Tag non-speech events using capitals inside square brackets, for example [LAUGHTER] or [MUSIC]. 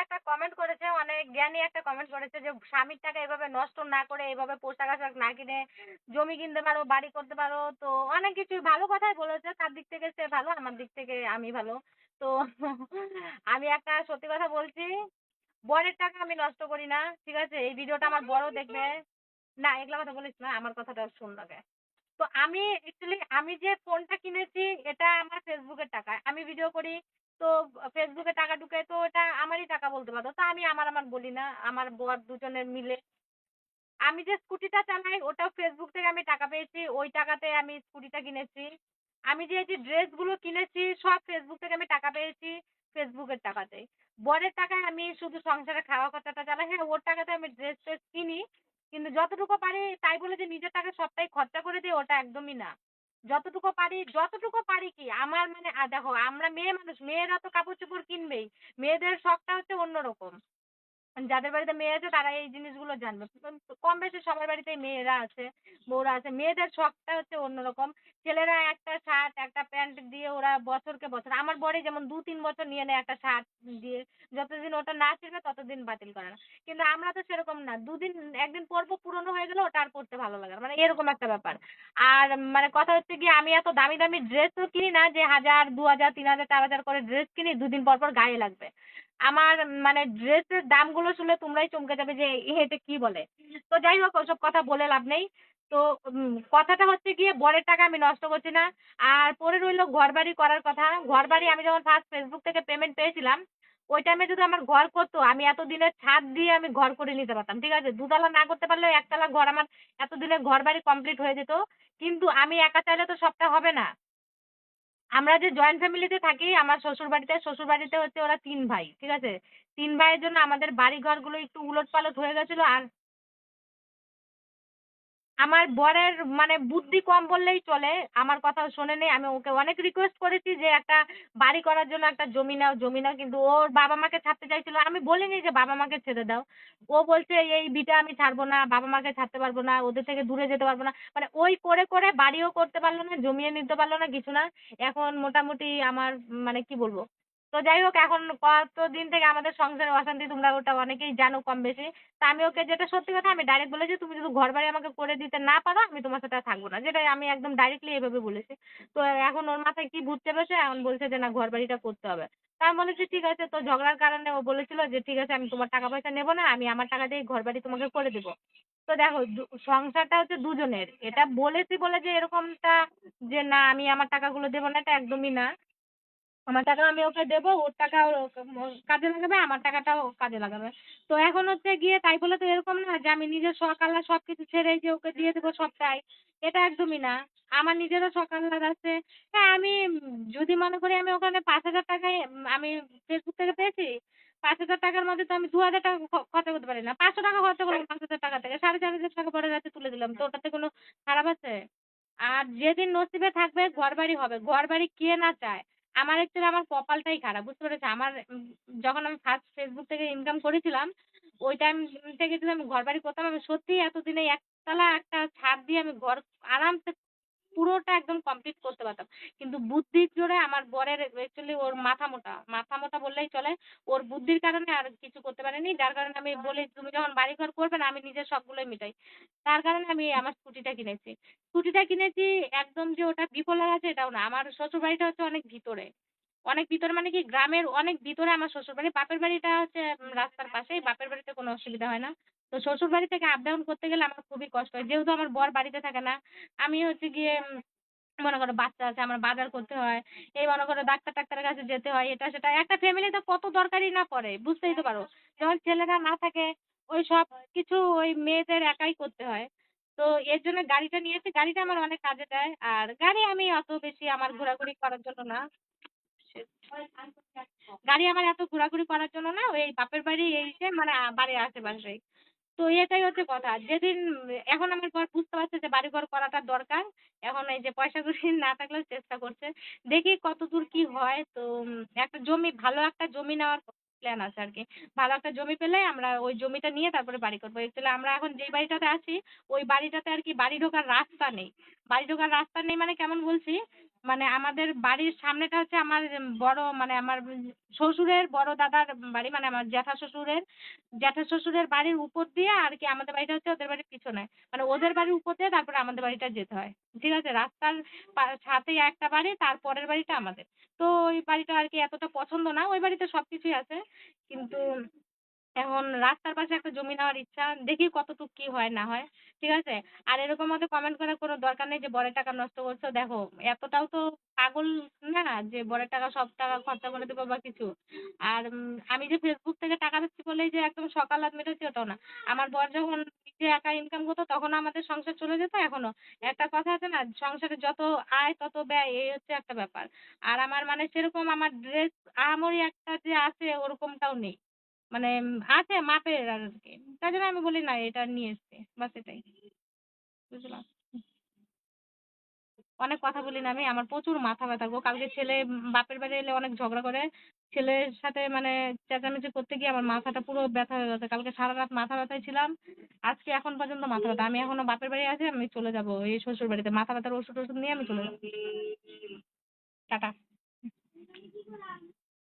একটা কমেন্ট করেছে, অনেক জ্ঞানী একটা কমেন্ট করেছে যে, স্বামীর টাকা এভাবে নষ্ট না করে এভাবে পোশাক আশাক না কিনে জমি কিনতে পারো, বাড়ি করতে পারো, তো অনেক কিছুই ভালো কথাই বলেছে। তার দিক থেকে সে ভালো, আমার দিক থেকে আমি ভালো। তো [LAUGHS] আমি একটা সত্যি কথা বলছি, বরের টাকা আমি নষ্ট করি না, ঠিক আছে? এই ভিডিওটা আমার বড় দেখবে। না, এগুলা কথা বলিস না, আমার কথাটা শোন আগে। তো আমি অ্যাকচুয়ালি আমি যে ফোনটা কিনেছি, এটা আমার ফেসবুকের টাকা আমি ভিডিও করি তো ফেসবুকে টাকা ঢুকে তো এটা আমারই টাকা বলতে পারো তা আমি আমার আমার বলি না, আমার বর দুজনের মিলে। আমি যে স্কুটিটা চালাই, ওটাও ফেসবুক থেকে আমি টাকা পেয়েছি, ওই টাকাতে আমি স্কুটিটা কিনেছি। আমি যে এই যে ড্রেসগুলো কিনেছি, সব ফেসবুক থেকে আমি টাকা পেয়েছি ফেসবুকের টাকাতে বরের টাকায় আমি শুধু সংসারে খাওয়া খরচাটা চালাই হ্যাঁ ওর টাকাতে আমি ড্রেস ট্রেস কিনি, কিন্তু যতটুকু পারি, তাই বলে যে নিজের টাকা সবটাই খরচা করে দিই, ওটা একদমই না। যতটুকু পারি যতটুকু পারি কি, আমার মানে দেখো, আমরা মেয়ে মানুষ, মেয়েরা তো কাপড় চোপড় কিনবেই। মেয়েদের শখটা হচ্ছে অন্যরকম। যাদের বাড়িতে মেয়ে আছে তারা এই জিনিসগুলো জানবে। কম বেশি সবার বাড়িতেই মেয়েরা আছে, বউরা আছে। মেয়েদের শখটা হচ্ছে অন্যরকম। ছেলেরা একটা শার্ট একটা প্যান্ট দিয়ে ওরা বছরকে বছর, আমার বরে যেমন দু তিন বছর নিয়ে নেয় একটা শার্ট দিয়ে, যতদিন ওটা না ছিঁড়বে ততদিন বাতিল করে না। কিন্তু আমরা তো সেরকম না, দুদিন, একদিন পরবো, পুরনো হয়ে গেলে ওটা আর পরতে ভালো লাগে না। মানে এরকম একটা ব্যাপার। আর মানে কথা হচ্ছে কি, আমি এত দামি দামি ড্রেসও কিনি না যে হাজার দু হাজার তিন হাজার চার হাজার করে ড্রেস কিনি, দুদিন পর পর গায়ে লাগবে। আমার মানে ড্রেসের দামগুলো শুনলে তোমরাই চমকে যাবে যে এটা কি বলে। তো যাই হোক, ওসব কথা বলে লাভ নেই। তো কথাটা হচ্ছে গিয়ে বরের টাকা আমি নষ্ট করছি না। আর পরে রইল ঘর বাড়ি করার কথা। ঘর বাড়ি আমি যখন ফার্স্ট ফেসবুক থেকে পেমেন্ট পেয়েছিলাম, ওই টাইমে যদি আমার ঘর করতো, আমি এতদিনের ছাদ দিয়ে আমি ঘর করে নিতে পারতাম, ঠিক আছে? দুতলা না করতে পারলেও একতলা ঘর আমার এতদিনের ঘর বাড়ি কমপ্লিট হয়ে যেত। কিন্তু আমি একা চাইলে তো সবটা হবে না। আমরা যে জয়েন্ট ফ্যামিলিতে থাকি, আমার শ্বশুর বাড়িতে শ্বশুর বাড়িতে হচ্ছে ওরা তিন ভাই, ঠিক আছে? তিন ভাইয়ের জন্য আমাদের বাড়ি ঘরগুলো একটু উলট পালট হয়ে গেছিল আর আমার বরের মানে বুদ্ধি কম বললেই চলে। আমার কথা শোনেনি আমি ওকে অনেক রিকোয়েস্ট করেছি যে একটা বাড়ি করার জন্য একটা জমি নাও জমি নাও। কিন্তু ওর বাবা মাকে ছাড়তে চাইছিল। আমি বলিনি যে বাবা মাকে ছেড়ে দাও। ও বলছে, এই বিটা আমি ছাড়বো না। বাবা মাকে ছাড়তে পারব না। ওদের থেকে দূরে যেতে পারব না। মানে ওই করে করে বাড়িও করতে পারল না জমিয়ে নিতে পারল না, কিছু না। এখন মোটামুটি আমার মানে কি বলব? তো যাই হোক, এখন কতদিন থেকে আমাদের সংসারে অশান্তি, তোমরা ওটা অনেকেই জানো কম বেশি। তা আমি ওকে যেটা সত্যি কথা আমি ডাইরেক্ট বলেছি, তুমি যদি ঘর বাড়ি আমাকে করে দিতে না পারো, আমি তোমার সাথে আর থাকব না। যেটা আমি একদম ডাইরেক্টলি এভাবে বলেছি। তো এখন ওর মাথায় কি ভূত চেপেছে, এখন বলছে যে না ঘর বাড়িটা করতে হবে। তা আমি বলেছি, ঠিক আছে। তো ঝগড়ার কারণে ও বলেছিল যে, ঠিক আছে, আমি তোমার টাকা পয়সা নেব না, আমি আমার টাকা দিয়ে ঘর বাড়ি তোমাকে করে দেবো। তো দেখো সংসারটা হচ্ছে দুজনের। এটা বলেছি বলে যে এরকমটা যে, না, আমি আমার টাকাগুলো দেবো না, এটা একদমই না। আমার টাকা আমি ওকে দেবো, ওর টাকা কাজে লাগাবে, আমার টাকাটাও ও কাজে লাগাবে। তো এখন হচ্ছে গিয়ে তাই বলে তো এরকম না যে, আমি নিজের আহ্লাদ সব কিছু ছেড়ে যে ওকে দিয়ে দেবো সবটাই এটা একদমই না। আমার নিজেরও আহ্লাদ আছে। হ্যাঁ আমি যদি মনে করি আমি ওখানে পাঁচ হাজার টাকায়, আমি ফেসবুক থেকে পেয়েছি, পাঁচ হাজার টাকার মধ্যে তো আমি দু হাজার টাকা খরচা করতে পারি না। পাঁচশো টাকা খরচা করলাম পাঁচ হাজার টাকা থেকে। সাড়ে চার হাজার টাকা পরে যাচ্ছে তুলে দিলাম। তো ওটাতে কোনো খারাপ আছে? আর যেদিন নসিবে থাকবে ঘর বাড়ি হবে। ঘর বাড়ি কে না চায়? আমার অ্যাকচুয়ালি আমার কপালটাই খারাপ, বুঝতে পেরেছ? আমার যখন আমি ফার্স্ট ফেসবুক থেকে ইনকাম করেছিলাম, ওই টাইম থেকে যদি আমি ঘর বাড়ি করতাম, আমি সত্যিই এতদিনে একতলা একটা ছাদ দিয়ে আমি ঘর আরামসে পুরোটা একদম কমপ্লিট করতে পারতাম। কিন্তু বুদ্ধির জোরে আমার বরের অ্যাকচুয়ালি ওর মাথা মোটা। মাথা মোটা বললেই চলে। ওর বুদ্ধির কারণে আর কিছু করতে পারেনি। যার কারণে আমি বলি, তুমি যখন বাড়ি ঘর করবে না, আমি নিজের সবগুলোই মিটাই। তার কারণে আমি আমার স্কুটিটা কিনেছি। স্কুটিটা কিনেছি একদম যে ওটা বিপলার আছে, এটাও না। আমার শ্বশুর বাড়িটা হচ্ছে অনেক ভিতরে। অনেক ভিতরে মানে কি, গ্রামের অনেক ভিতরে আমার শ্বশুর বাড়ি বাপের বাড়িটা হচ্ছে রাস্তার পাশেই। বাপের বাড়িতে কোনো অসুবিধা হয় না। তো শ্বশুর বাড়ি থেকে আপ ডাউন করতে গেলে আমার খুবই কষ্ট হয়। যেহেতু আমার বর বাড়িতে থাকে না, আমি হচ্ছে গিয়ে মনে করো বাচ্চা আছে, আমার বাজার করতে হয়, এই মনে করো ডাক্তার টাক্তারের কাছে যেতে হয়, এটা সেটা, একটা ফ্যামিলিতে কত দরকারই না পড়ে, বুঝতেই তো পারো। যখন ছেলেরা না থাকে, ওই সব কিছু ওই মেয়েদের একাই করতে হয়। তো এর জন্য গাড়িটা নিয়েছি, গাড়িটা আমার অনেক কাজে দেয়, আর গাড়ি আমি অত বেশি আমার ঘোরাঘুরি করার জন্য না। গাড়ি আমার এত ঘোরাঘুরি করার জন্য না, ওই বাপের বাড়ি যে মানে বাড়ির আশেপাশেই। তো এটাই হচ্ছে কথা। যেদিন এখন আমার বর বুঝতে পারছে যে বাড়ি ঘর করাটা দরকার, এখন এই যে পয়সা কড়ি [LAUGHS] না থাকলেও চেষ্টা করছে। দেখি কত দূর কি হয়। তো একটা জমি, ভালো একটা জমি নেওয়ার প্ল্যান আছে আর কি ভালো একটা জমি পেলে আমরা ওই জমিটা নিয়ে তারপরে বাড়ি করব। অ্যাকচুয়ালি আমরা এখন যেই বাড়িটাতে আছি, ওই বাড়িটাতে আর কি বাড়ি ঢোকার রাস্তা নেই। বাড়ি ঢোকার রাস্তা নেই মানে কেমন বলছি? মানে আমাদের বাড়ির সামনেটা হচ্ছে আমার বড় মানে আমার শ্বশুরের বড় দাদার বাড়ি মানে আমার জ্যাঠা শ্বশুরের জ্যাঠা শ্বশুরের বাড়ির উপর দিয়ে আর কি আমাদের বাড়িটা হচ্ছে ওদের বাড়ির পিছনে। মানে ওদের বাড়ির উপর দিয়ে তারপরে আমাদের বাড়িটা যেতে হয়। ঠিক আছে? রাস্তার সাথেই একটা বাড়ি তার পরের বাড়িটা আমাদের। তো ওই বাড়িটা আর কি এতটা পছন্দ না, ওই বাড়িতে সব কিছুই আছে। কিন্তু এখন রাস্তার পাশে একটা জমি নেওয়ার ইচ্ছা, দেখি কতটুকু কি হয় না হয়, ঠিক আছে? আর এরকম মতো কমেন্ট করার কোনো দরকার নেই যে, বরের টাকা নষ্ট করছ? দেখো, এতটাও তো পাগল না যে, বরের টাকা, সব টাকা খরচা করে দেবো বা কিছু? আর আমি যে ফেসবুক থেকে টাকা দিচ্ছি বলেই যে, একদম সকাল হাত মেটাচ্ছি ওটাও না। আমার বর যখন নিজে একা ইনকাম করতো, তখন আমাদের সংসার চলে যেত এখনও। একটা কথা আছে না, সংসারে যত আয়, তত ব্যয়, এই হচ্ছে একটা ব্যাপার। আর আমার মানে সেরকম আমার ড্রেস আহামরি একটা যে আছে, ওরকমটাও নেই। মানে আছে মাপের আর তাই জন্য আমি বলি না, এটা নিয়ে এসছি, বাস এটাই। বুঝলাম? অনেক কথা বলি না আমি, আমার প্রচুর মাথা ব্যথা গো। কালকে ছেলে, বাপের বাড়ি এলে অনেক ঝগড়া করে। ছেলের সাথে মানে চেঁচামেচি করতে গিয়ে আমার মাথাটা পুরো ব্যথা হয়ে গেছে। কালকে সারা রাত মাথা ব্যথায় ছিলাম। আজকে এখন পর্যন্ত মাথা ব্যথা। আমি এখনও বাপের বাড়ি আছি, আমি চলে যাব এই শ্বশুর বাড়িতে মাথা ব্যথার ওষুধ ওষুধ নিয়ে আমি চলে যাব। টাটা।